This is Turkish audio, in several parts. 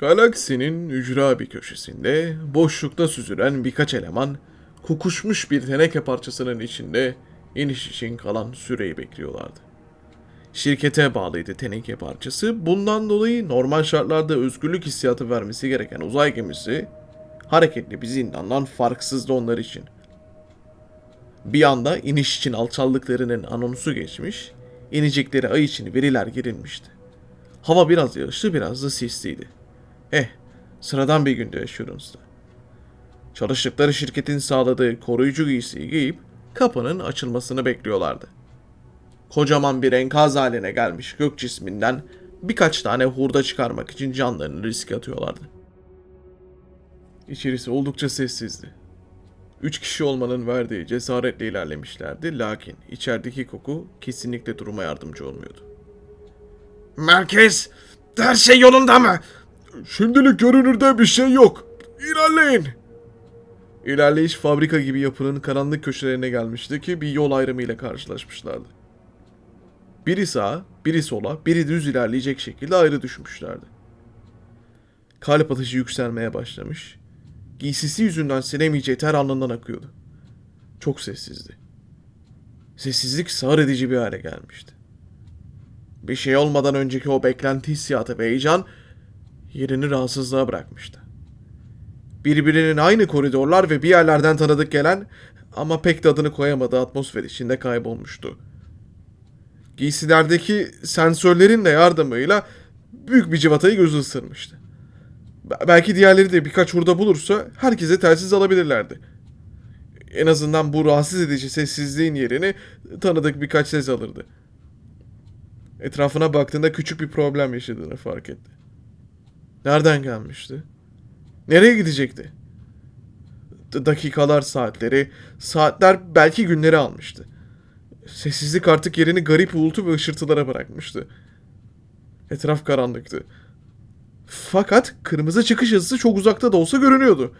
Galaksinin ücra bir köşesinde boşlukta süzülen birkaç eleman kokuşmuş bir teneke parçasının içinde iniş için kalan süreyi bekliyorlardı. Şirkete bağlıydı teneke parçası. Bundan dolayı normal şartlarda özgürlük hissiyatı vermesi gereken uzay gemisi hareketli bir zindandan farksızdı onlar için. Bir anda iniş için alçaldıklarının anonsu geçmiş, inecekleri ay için veriler girilmişti. Hava biraz yağışlı biraz da sisliydi. Eh, sıradan bir günde yaşıyoruz da. Çalıştıkları şirketin sağladığı koruyucu giysiyi giyip kapının açılmasını bekliyorlardı. Kocaman bir enkaz haline gelmiş gök cisminden birkaç tane hurda çıkarmak için canlarını riske atıyorlardı. İçerisi oldukça sessizdi. Üç kişi olmanın verdiği cesaretle ilerlemişlerdi lakin içerideki koku kesinlikle duruma yardımcı olmuyordu. Merkez, her şey yolunda mı? Şimdilik görünürde bir şey yok. İlerleyin. İlerleyiş fabrika gibi yapının karanlık köşelerine gelmişti ki bir yol ayrımı ile karşılaşmışlardı. Biri sağa, biri sola, biri düz ilerleyecek şekilde ayrı düşmüşlerdi. Kalp atışı yükselmeye başlamış. Giysisi yüzünden silemeyeceği ter alnından akıyordu. Çok sessizdi. Sessizlik sağır edici bir hale gelmişti. Bir şey olmadan önceki o beklenti hissiyatı ve heyecan yerini rahatsızlığa bırakmıştı. Birbirinin aynı koridorlar ve bir yerlerden tanıdık gelen ama pek de adını koyamadığı atmosfer içinde kaybolmuştu. Giysilerdeki sensörlerin de yardımıyla büyük bir civatayı gözü ısırmıştı. Be- Belki diğerleri de birkaç hurda bulursa herkese telsiz alabilirlerdi. En azından bu rahatsız edici sessizliğin yerini tanıdık birkaç ses alırdı. Etrafına baktığında küçük bir problem yaşadığını fark etti. Nereden gelmişti? Nereye gidecekti? D- dakikalar saatleri, saatler belki günleri almıştı. Sessizlik artık yerini garip uğultu ve ışırtılara bırakmıştı. Etraf karanlıktı. Fakat kırmızı çıkış yazısı çok uzakta da olsa görünüyordu.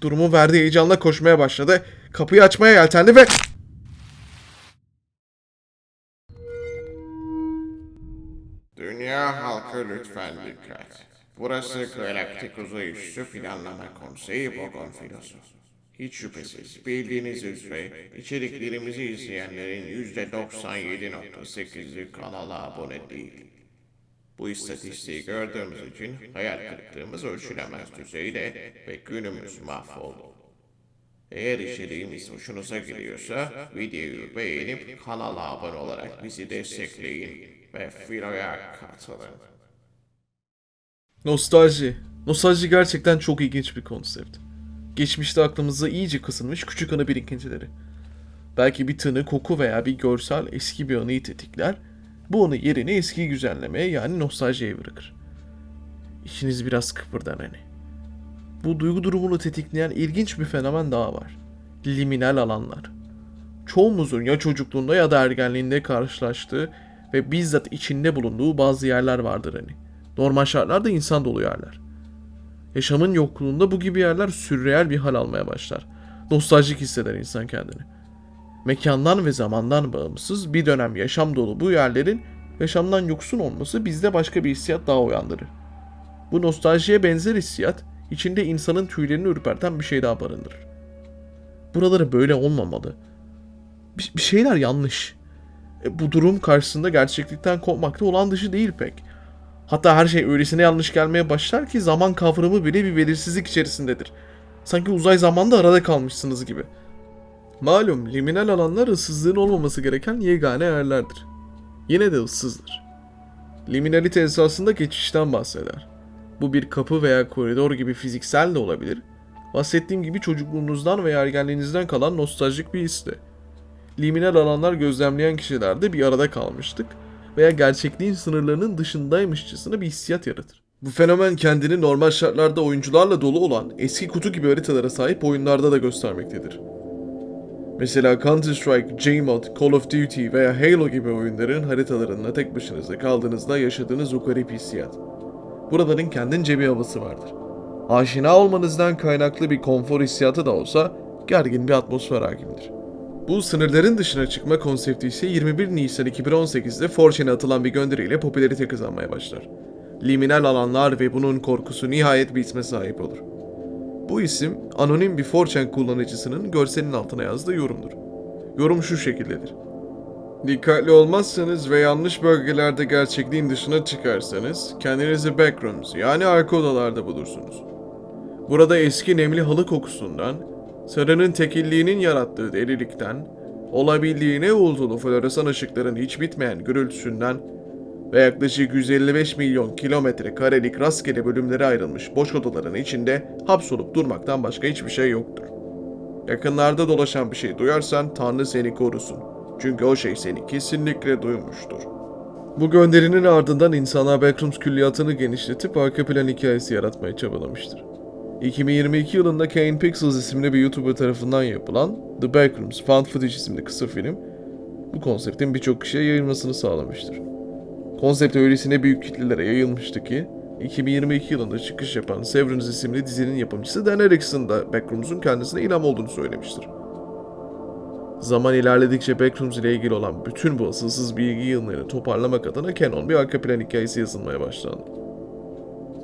Durumu verdiği heyecanla koşmaya başladı. Kapıyı açmaya yeltendi ve... Dünya halkı lütfen dikkat. Burası Galaktik Uzay Üssü Planlama Konseyi Vogon Filosu. Hiç şüphesiz bildiğiniz üzere içeriklerimizi izleyenlerin %97.8'i kanala abone değil. Bu istatistiği gördüğümüz için hayal kırıklığımız ölçülemez düzeyde ve günümüz mahvoldu. Eğer içeriğimiz hoşunuza gidiyorsa videoyu beğenip kanala abone olarak bizi destekleyin ve filoya katılın. Nostalji. Nostalji gerçekten çok ilginç bir konsept. Geçmişte aklımıza iyice kısılmış küçük anı birikintileri. Belki bir tını, koku veya bir görsel eski bir anıyı tetikler. Bu anı yerini eski güzellemeye yani nostaljiye bırakır. İçiniz biraz kıpırdar hani. Bu duygu durumunu tetikleyen ilginç bir fenomen daha var. Liminal alanlar. Çoğumuzun ya çocukluğunda ya da ergenliğinde karşılaştığı ve bizzat içinde bulunduğu bazı yerler vardır hani. Normal şartlarda insan dolu yerler. Yaşamın yokluğunda bu gibi yerler sürreel bir hal almaya başlar. Nostaljik hisseder insan kendini. Mekandan ve zamandan bağımsız bir dönem yaşam dolu bu yerlerin yaşamdan yoksun olması bizde başka bir hissiyat daha uyandırır. Bu nostaljiye benzer hissiyat içinde insanın tüylerini ürperten bir şey daha barındırır. Buraları böyle olmamalı. Bir, bir şeyler yanlış. E, bu durum karşısında gerçeklikten kopmakta olan dışı değil pek. Hatta her şey öylesine yanlış gelmeye başlar ki zaman kavramı bile bir belirsizlik içerisindedir. Sanki uzay zamanda arada kalmışsınız gibi. Malum liminal alanlar ıssızlığın olmaması gereken yegane yerlerdir. Yine de ıssızdır. Liminalite esasında geçişten bahseder. Bu bir kapı veya koridor gibi fiziksel de olabilir. Bahsettiğim gibi çocukluğunuzdan veya ergenliğinizden kalan nostaljik bir histi. Liminal alanlar gözlemleyen kişilerde bir arada kalmıştık veya gerçekliğin sınırlarının dışındaymışçasına bir hissiyat yaratır. Bu fenomen kendini normal şartlarda oyuncularla dolu olan eski kutu gibi haritalara sahip oyunlarda da göstermektedir. Mesela Counter Strike, Gmod, Call of Duty veya Halo gibi oyunların haritalarında tek başınıza kaldığınızda yaşadığınız o hissiyat. Buraların kendince bir havası vardır. Aşina olmanızdan kaynaklı bir konfor hissiyatı da olsa gergin bir atmosfer hakimdir. Bu sınırların dışına çıkma konsepti ise 21 Nisan 2018'de 4chan'e atılan bir gönderiyle popülarite kazanmaya başlar. liminal alanlar ve bunun korkusu nihayet bir isme sahip olur. Bu isim anonim bir 4chan kullanıcısının görselin altına yazdığı yorumdur. Yorum şu şekildedir. Dikkatli olmazsanız ve yanlış bölgelerde gerçekliğin dışına çıkarsanız kendinizi backrooms yani arka odalarda bulursunuz. Burada eski nemli halı kokusundan, sarının tekilliğinin yarattığı delilikten, olabildiğine uğultulu floresan ışıkların hiç bitmeyen gürültüsünden ve yaklaşık 155 milyon kilometre karelik rastgele bölümlere ayrılmış boş odaların içinde hapsolup durmaktan başka hiçbir şey yoktur. Yakınlarda dolaşan bir şey duyarsan Tanrı seni korusun. Çünkü o şey seni kesinlikle duymuştur. Bu gönderinin ardından insanlar Backrooms külliyatını genişletip arka plan hikayesi yaratmaya çabalamıştır. 2022 yılında Kane Pixels isimli bir YouTuber tarafından yapılan The Backrooms Found Footage isimli kısa film, bu konseptin birçok kişiye yayılmasını sağlamıştır. Konsept öylesine büyük kitlelere yayılmıştı ki, 2022 yılında çıkış yapan Severance isimli dizinin yapımcısı Dan Erickson da Backrooms'un kendisine ilham olduğunu söylemiştir. Zaman ilerledikçe Backrooms ile ilgili olan bütün bu asılsız bilgi yığınlarını toparlamak adına Canon bir arka plan hikayesi yazılmaya başlandı.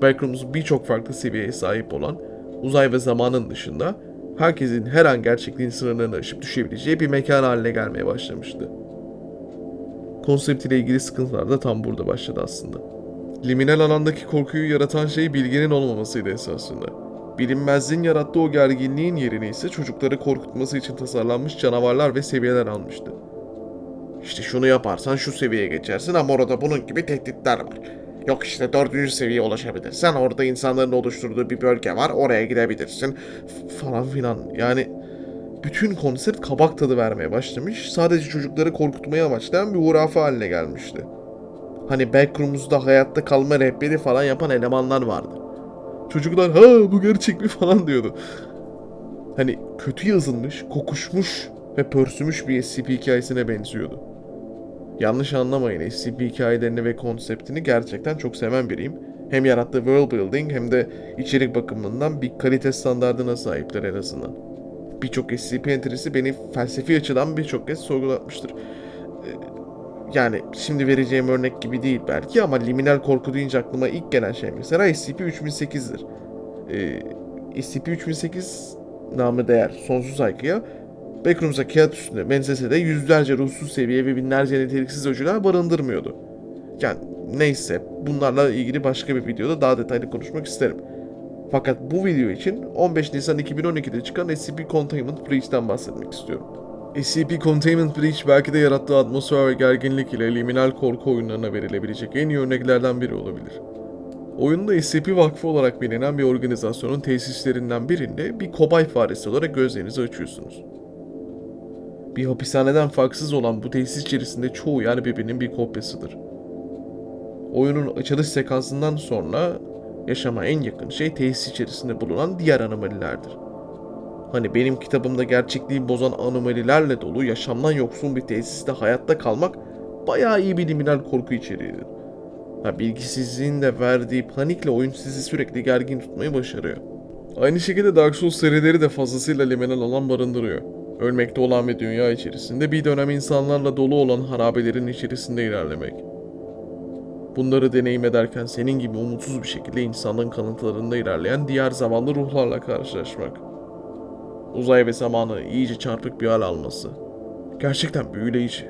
Backrooms birçok farklı seviyeye sahip olan, uzay ve zamanın dışında herkesin her an gerçekliğin sınırlarını aşıp düşebileceği bir mekan haline gelmeye başlamıştı. Konsept ile ilgili sıkıntılar da tam burada başladı aslında. Liminal alandaki korkuyu yaratan şey bilginin olmamasıydı esasında. Bilinmezliğin yarattığı o gerginliğin yerini ise çocukları korkutması için tasarlanmış canavarlar ve seviyeler almıştı. İşte şunu yaparsan şu seviyeye geçersin ama orada bunun gibi tehditler var. Yok işte dördüncü seviyeye ulaşabilirsen orada insanların oluşturduğu bir bölge var oraya gidebilirsin. Falan filan. Yani bütün konsept kabak tadı vermeye başlamış. Sadece çocukları korkutmayı amaçlayan bir hurafe haline gelmişti. Hani Backrooms'da hayatta kalma rehberi falan yapan elemanlar vardı. Çocuklar ha bu gerçek mi falan diyordu. Hani kötü yazılmış, kokuşmuş ve pörsümüş bir SCP hikayesine benziyordu. Yanlış anlamayın SCP hikayelerini ve konseptini gerçekten çok seven biriyim. Hem yarattığı world building hem de içerik bakımından bir kalite standardına sahipler en azından. Birçok SCP enterisi beni felsefi açıdan birçok kez sorgulatmıştır. Ee, Yani şimdi vereceğim örnek gibi değil belki ama liminal korku deyince aklıma ilk gelen şey mesela SCP-3008'dir. Ee, SCP-3008 namı değer sonsuz aykıya Backrooms'a kağıt üstünde menzesede yüzlerce ruhsuz seviye ve binlerce niteliksiz öcüler barındırmıyordu. Yani neyse bunlarla ilgili başka bir videoda daha detaylı konuşmak isterim. Fakat bu video için 15 Nisan 2012'de çıkan SCP Containment Breach'ten bahsetmek istiyorum. SCP Containment Breach belki de yarattığı atmosfer ve gerginlik ile liminal korku oyunlarına verilebilecek en iyi örneklerden biri olabilir. Oyunda SCP Vakfı olarak bilinen bir organizasyonun tesislerinden birinde bir kobay faresi olarak gözlerinizi açıyorsunuz. Bir hapishaneden farksız olan bu tesis içerisinde çoğu yer birbirinin bir kopyasıdır. Oyunun açılış sekansından sonra yaşama en yakın şey tesis içerisinde bulunan diğer anomalilerdir. Hani benim kitabımda gerçekliği bozan anomalilerle dolu yaşamdan yoksun bir tesiste hayatta kalmak bayağı iyi bir liminal korku içeriğidir. Ha, bilgisizliğin de verdiği panikle oyun sizi sürekli gergin tutmayı başarıyor. Aynı şekilde Dark Souls serileri de fazlasıyla liminal alan barındırıyor. Ölmekte olan bir dünya içerisinde bir dönem insanlarla dolu olan harabelerin içerisinde ilerlemek. Bunları deneyim ederken senin gibi umutsuz bir şekilde insanlığın kalıntılarında ilerleyen diğer zavallı ruhlarla karşılaşmak. Uzay ve zamanı iyice çarpık bir hal alması. Gerçekten büyüleyici.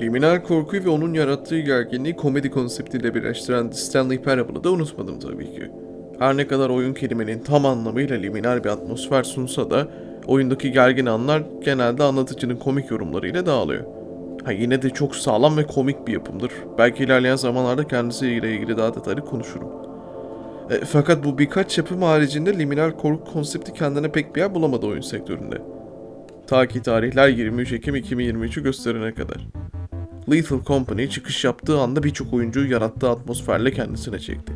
Liminal korkuyu ve onun yarattığı gerginliği komedi konseptiyle birleştiren Stanley Parable'ı da unutmadım tabii ki. Her ne kadar oyun kelimenin tam anlamıyla liminal bir atmosfer sunsa da oyundaki gergin anlar genelde anlatıcının komik yorumlarıyla dağılıyor. Ha yine de çok sağlam ve komik bir yapımdır. Belki ilerleyen zamanlarda kendisiyle ilgili daha detaylı konuşurum. E, fakat bu birkaç yapım haricinde liminal korku konsepti kendine pek bir yer bulamadı oyun sektöründe. Ta ki tarihler 23 Ekim 2023'ü gösterene kadar. Lethal Company çıkış yaptığı anda birçok oyuncuyu yarattığı atmosferle kendisine çekti.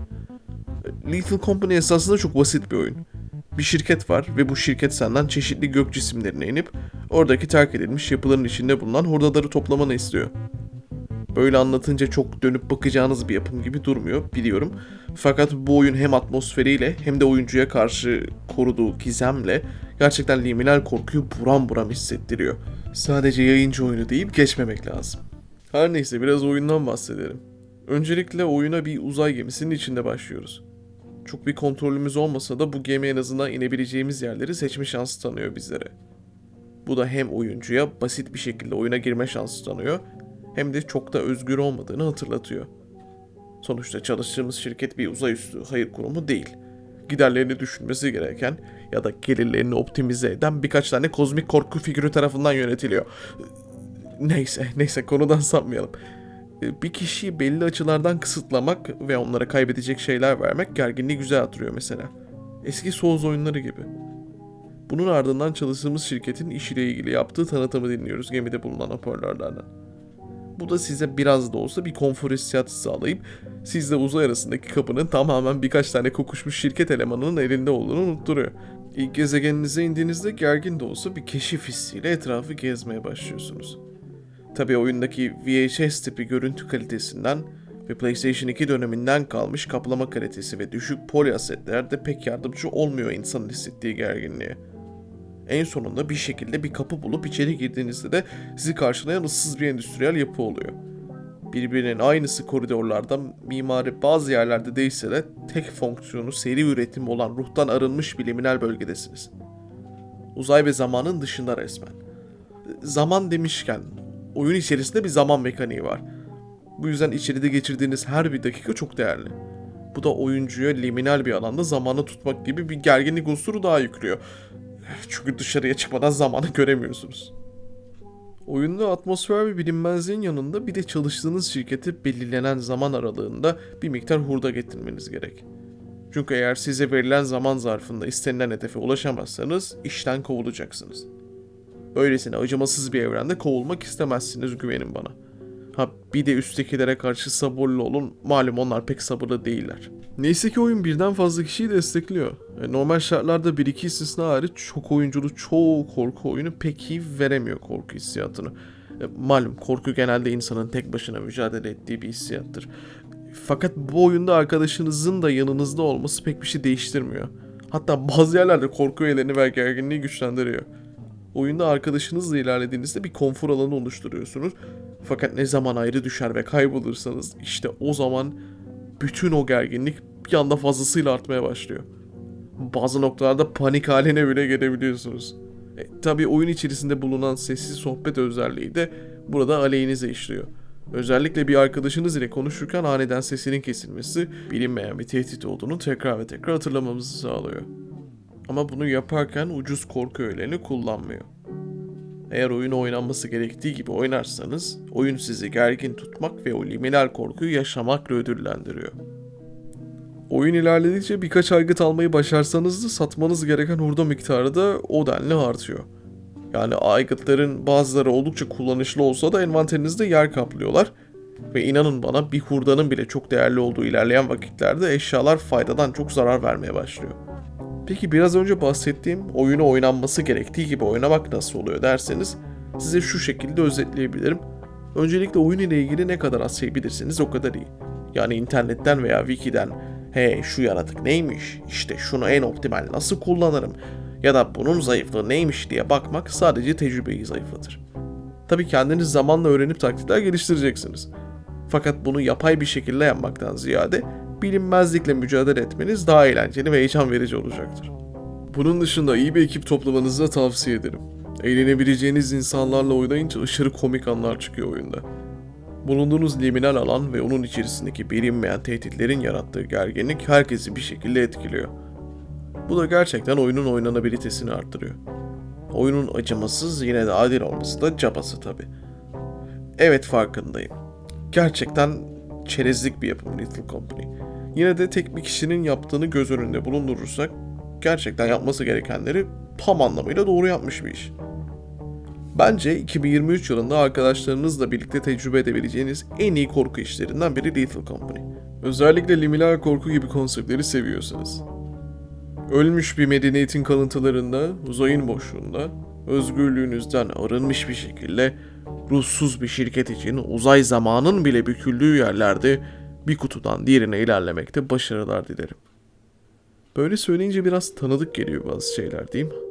E, Lethal Company esasında çok basit bir oyun. Bir şirket var ve bu şirket senden çeşitli gök cisimlerine inip oradaki terk edilmiş yapıların içinde bulunan hurdaları toplamanı istiyor. Böyle anlatınca çok dönüp bakacağınız bir yapım gibi durmuyor biliyorum. Fakat bu oyun hem atmosferiyle hem de oyuncuya karşı koruduğu gizemle gerçekten liminal korkuyu buram buram hissettiriyor. Sadece yayıncı oyunu deyip geçmemek lazım. Her neyse biraz oyundan bahsedelim. Öncelikle oyuna bir uzay gemisinin içinde başlıyoruz. Çok bir kontrolümüz olmasa da bu gemi en azından inebileceğimiz yerleri seçme şansı tanıyor bizlere. Bu da hem oyuncuya basit bir şekilde oyuna girme şansı tanıyor hem de çok da özgür olmadığını hatırlatıyor. Sonuçta çalıştığımız şirket bir uzay üstü hayır kurumu değil. Giderlerini düşünmesi gereken ya da gelirlerini optimize eden birkaç tane kozmik korku figürü tarafından yönetiliyor. Neyse, neyse konudan sapmayalım. Bir kişiyi belli açılardan kısıtlamak ve onlara kaybedecek şeyler vermek gerginliği güzel atırıyor mesela. Eski Souls oyunları gibi. Bunun ardından çalıştığımız şirketin işiyle ilgili yaptığı tanıtımı dinliyoruz gemide bulunan hoparlörlerden. Bu da size biraz da olsa bir konfor hissiyatı sağlayıp sizle uzay arasındaki kapının tamamen birkaç tane kokuşmuş şirket elemanının elinde olduğunu unutturuyor. İlk gezegeninize indiğinizde gergin de olsa bir keşif hissiyle etrafı gezmeye başlıyorsunuz. Tabi oyundaki VHS tipi görüntü kalitesinden ve PlayStation 2 döneminden kalmış kaplama kalitesi ve düşük poli asetler de pek yardımcı olmuyor insanın hissettiği gerginliğe. En sonunda bir şekilde bir kapı bulup içeri girdiğinizde de sizi karşılayan ıssız bir endüstriyel yapı oluyor. Birbirinin aynısı koridorlarda mimari bazı yerlerde değilse de tek fonksiyonu seri üretim olan ruhtan arınmış bir liminal bölgedesiniz. Uzay ve zamanın dışında resmen. Zaman demişken oyun içerisinde bir zaman mekaniği var. Bu yüzden içeride geçirdiğiniz her bir dakika çok değerli. Bu da oyuncuya liminal bir alanda zamanı tutmak gibi bir gerginlik unsuru daha yüklüyor. Çünkü dışarıya çıkmadan zamanı göremiyorsunuz. Oyunda atmosfer ve bilinmezliğin yanında bir de çalıştığınız şirketi belirlenen zaman aralığında bir miktar hurda getirmeniz gerek. Çünkü eğer size verilen zaman zarfında istenilen hedefe ulaşamazsanız işten kovulacaksınız. Böylesine acımasız bir evrende kovulmak istemezsiniz güvenin bana. Ha bir de üsttekilere karşı sabırlı olun. Malum onlar pek sabırlı değiller. Neyse ki oyun birden fazla kişiyi destekliyor. E, normal şartlarda 1-2 istisna hariç çok oyunculu çoğu korku oyunu pek iyi veremiyor korku hissiyatını. E, malum korku genelde insanın tek başına mücadele ettiği bir hissiyattır. Fakat bu oyunda arkadaşınızın da yanınızda olması pek bir şey değiştirmiyor. Hatta bazı yerlerde korku öğelerini ve gerginliği güçlendiriyor. Oyunda arkadaşınızla ilerlediğinizde bir konfor alanı oluşturuyorsunuz. Fakat ne zaman ayrı düşer ve kaybolursanız işte o zaman bütün o gerginlik bir anda fazlasıyla artmaya başlıyor. Bazı noktalarda panik haline bile gelebiliyorsunuz. E, Tabi oyun içerisinde bulunan sessiz sohbet özelliği de burada aleyhinize işliyor. Özellikle bir arkadaşınız ile konuşurken aniden sesinin kesilmesi bilinmeyen bir tehdit olduğunu tekrar ve tekrar hatırlamamızı sağlıyor. Ama bunu yaparken ucuz korku öğelerini kullanmıyor. Eğer oyunu oynanması gerektiği gibi oynarsanız, oyun sizi gergin tutmak ve o liminal korkuyu yaşamakla ödüllendiriyor. Oyun ilerledikçe birkaç aygıt almayı başarsanız da satmanız gereken hurda miktarı da o denli artıyor. Yani aygıtların bazıları oldukça kullanışlı olsa da envanterinizde yer kaplıyorlar. Ve inanın bana bir hurdanın bile çok değerli olduğu ilerleyen vakitlerde eşyalar faydadan çok zarar vermeye başlıyor. Peki biraz önce bahsettiğim oyunu oynanması gerektiği gibi oynamak nasıl oluyor derseniz size şu şekilde özetleyebilirim. Öncelikle oyun ile ilgili ne kadar az şey bilirseniz o kadar iyi. Yani internetten veya wikiden he şu yaratık neymiş, işte şunu en optimal nasıl kullanırım ya da bunun zayıflığı neymiş diye bakmak sadece tecrübeyi zayıflatır. Tabi kendiniz zamanla öğrenip taktikler geliştireceksiniz. Fakat bunu yapay bir şekilde yapmaktan ziyade bilinmezlikle mücadele etmeniz daha eğlenceli ve heyecan verici olacaktır. Bunun dışında iyi bir ekip toplamanızı da tavsiye ederim. Eğlenebileceğiniz insanlarla oynayınca aşırı komik anlar çıkıyor oyunda. Bulunduğunuz liminal alan ve onun içerisindeki bilinmeyen tehditlerin yarattığı gerginlik herkesi bir şekilde etkiliyor. Bu da gerçekten oyunun oynanabilitesini arttırıyor. Oyunun acımasız yine de adil olması da cabası tabi. Evet farkındayım. Gerçekten çerezlik bir yapım Little Company. Yine de tek bir kişinin yaptığını göz önünde bulundurursak gerçekten yapması gerekenleri tam anlamıyla doğru yapmış bir iş. Bence 2023 yılında arkadaşlarınızla birlikte tecrübe edebileceğiniz en iyi korku işlerinden biri Lethal Company. Özellikle liminal korku gibi konseptleri seviyorsanız. Ölmüş bir medeniyetin kalıntılarında, uzayın boşluğunda, özgürlüğünüzden arınmış bir şekilde ruhsuz bir şirket için uzay zamanın bile büküldüğü yerlerde bir kutudan diğerine ilerlemekte başarılar dilerim. Böyle söyleyince biraz tanıdık geliyor bazı şeyler değil mi?